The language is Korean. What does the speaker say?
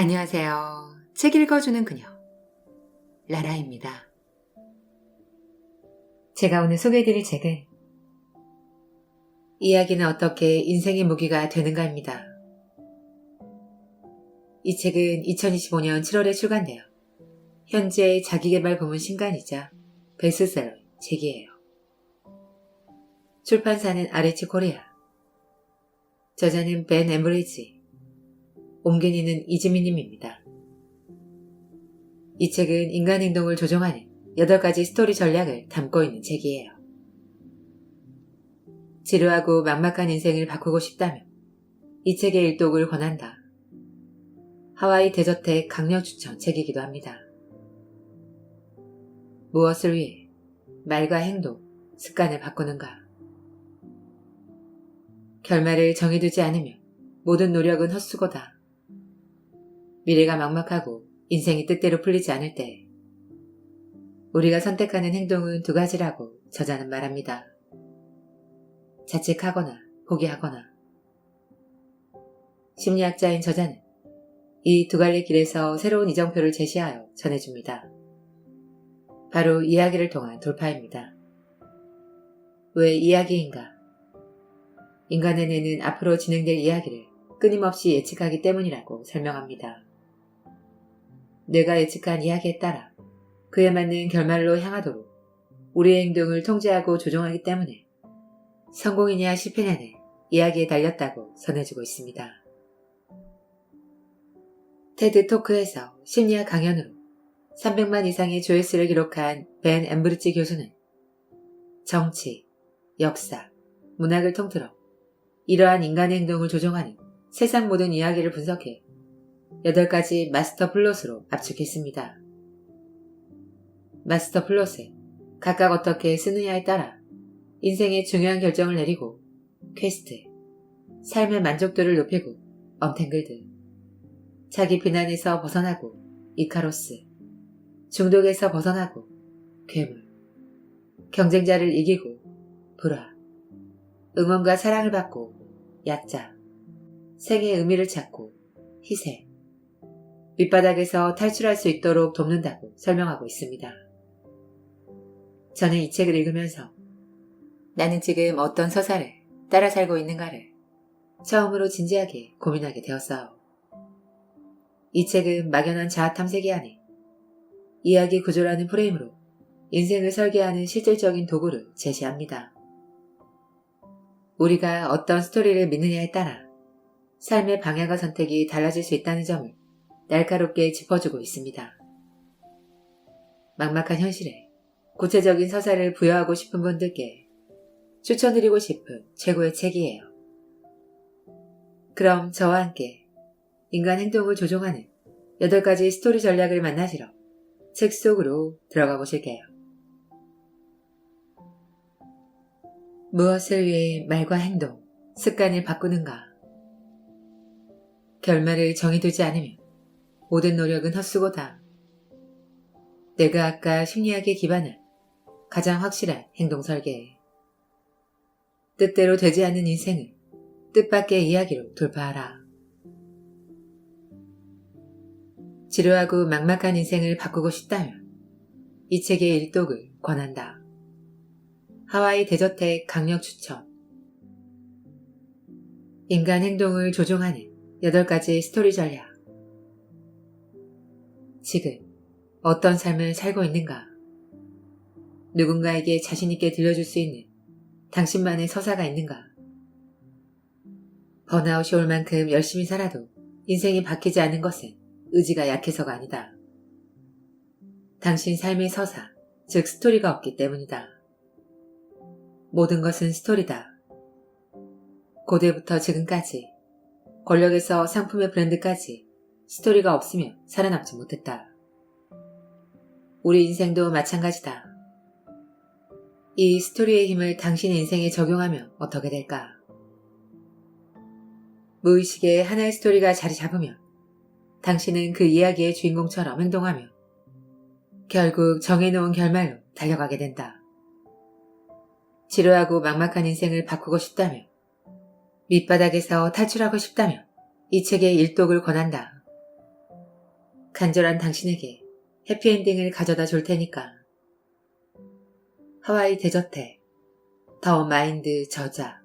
안녕하세요. 책 읽어주는 그녀. 라라입니다. 제가 오늘 소개해드릴 책은 이야기는 어떻게 인생의 무기가 되는가입니다. 이 책은 2025년 7월에 출간되어 현재 자기개발 부문 신간이자 베스트셀러 책이에요. 출판사는 아레치 코리아. 저자는 벤 엠브리지. 옮겨니는 이지미님입니다. 이 책은 인간 행동을 조종하는 8가지 스토리 전략을 담고 있는 책이에요. 지루하고 막막한 인생을 바꾸고 싶다면 이 책의 일독을 권한다. 하와이 대저택 강력 추천 책이기도 합니다. 무엇을 위해 말과 행동, 습관을 바꾸는가? 결말을 정해두지 않으면 모든 노력은 헛수고다. 미래가 막막하고 인생이 뜻대로 풀리지 않을 때 우리가 선택하는 행동은 두 가지라고 저자는 말합니다. 자책하거나 포기하거나 심리학자인 저자는 이 두 갈래 길에서 새로운 이정표를 제시하여 전해줍니다. 바로 이야기를 통한 돌파입니다. 왜 이야기인가? 인간의 뇌는 앞으로 진행될 이야기를 끊임없이 예측하기 때문이라고 설명합니다. 뇌가 예측한 이야기에 따라 그에 맞는 결말로 향하도록 우리의 행동을 통제하고 조종하기 때문에 성공이냐 실패냐는 이야기에 달렸다고 전해주고 있습니다. 테드 토크에서 심리학 강연으로 300만 이상의 조회수를 기록한 벤 엠브리지 교수는 정치, 역사, 문학을 통틀어 이러한 인간의 행동을 조종하는 세상 모든 이야기를 분석해 8가지 마스터 플롯으로 압축했습니다. 마스터 플롯은 각각 어떻게 쓰느냐에 따라 인생의 중요한 결정을 내리고 퀘스트, 삶의 만족도를 높이고 엄탱글드, 자기 비난에서 벗어나고 이카로스, 중독에서 벗어나고 괴물, 경쟁자를 이기고 불화, 응원과 사랑을 받고 약자, 생의 의미를 찾고 희생, 밑바닥에서 탈출할 수 있도록 돕는다고 설명하고 있습니다. 저는 이 책을 읽으면서 나는 지금 어떤 서사를 따라 살고 있는가를 처음으로 진지하게 고민하게 되었어요. 이 책은 막연한 자아 탐색이 아닌 이야기 구조라는 프레임으로 인생을 설계하는 실질적인 도구를 제시합니다. 우리가 어떤 스토리를 믿느냐에 따라 삶의 방향과 선택이 달라질 수 있다는 점을 날카롭게 짚어주고 있습니다. 막막한 현실에 구체적인 서사를 부여하고 싶은 분들께 추천드리고 싶은 최고의 책이에요. 그럼 저와 함께 인간 행동을 조종하는 8가지 스토리 전략을 만나시러 책 속으로 들어가 보실게요. 무엇을 위해 말과 행동, 습관을 바꾸는가? 결말을 정해두지 않으면 모든 노력은 헛수고다. 내가 아까 심리학에 기반한 가장 확실한 행동 설계. 뜻대로 되지 않는 인생을 뜻밖의 이야기로 돌파하라. 지루하고 막막한 인생을 바꾸고 싶다면 이 책의 일독을 권한다. 하와이 대저택 강력 추천. 인간 행동을 조종하는 8가지 스토리 전략. 지금 어떤 삶을 살고 있는가? 누군가에게 자신있게 들려줄 수 있는 당신만의 서사가 있는가? 번아웃이 올 만큼 열심히 살아도 인생이 바뀌지 않는 것은 의지가 약해서가 아니다. 당신 삶의 서사, 즉 스토리가 없기 때문이다. 모든 것은 스토리다. 고대부터 지금까지, 권력에서 상품의 브랜드까지 스토리가 없으면 살아남지 못했다. 우리 인생도 마찬가지다. 이 스토리의 힘을 당신 인생에 적용하면 어떻게 될까? 무의식에 하나의 스토리가 자리 잡으면 당신은 그 이야기의 주인공처럼 행동하며 결국 정해놓은 결말로 달려가게 된다. 지루하고 막막한 인생을 바꾸고 싶다면, 밑바닥에서 탈출하고 싶다면 이 책의 일독을 권한다. 간절한 당신에게 해피엔딩을 가져다 줄 테니까. 하와이 대저택 더 마인드 저자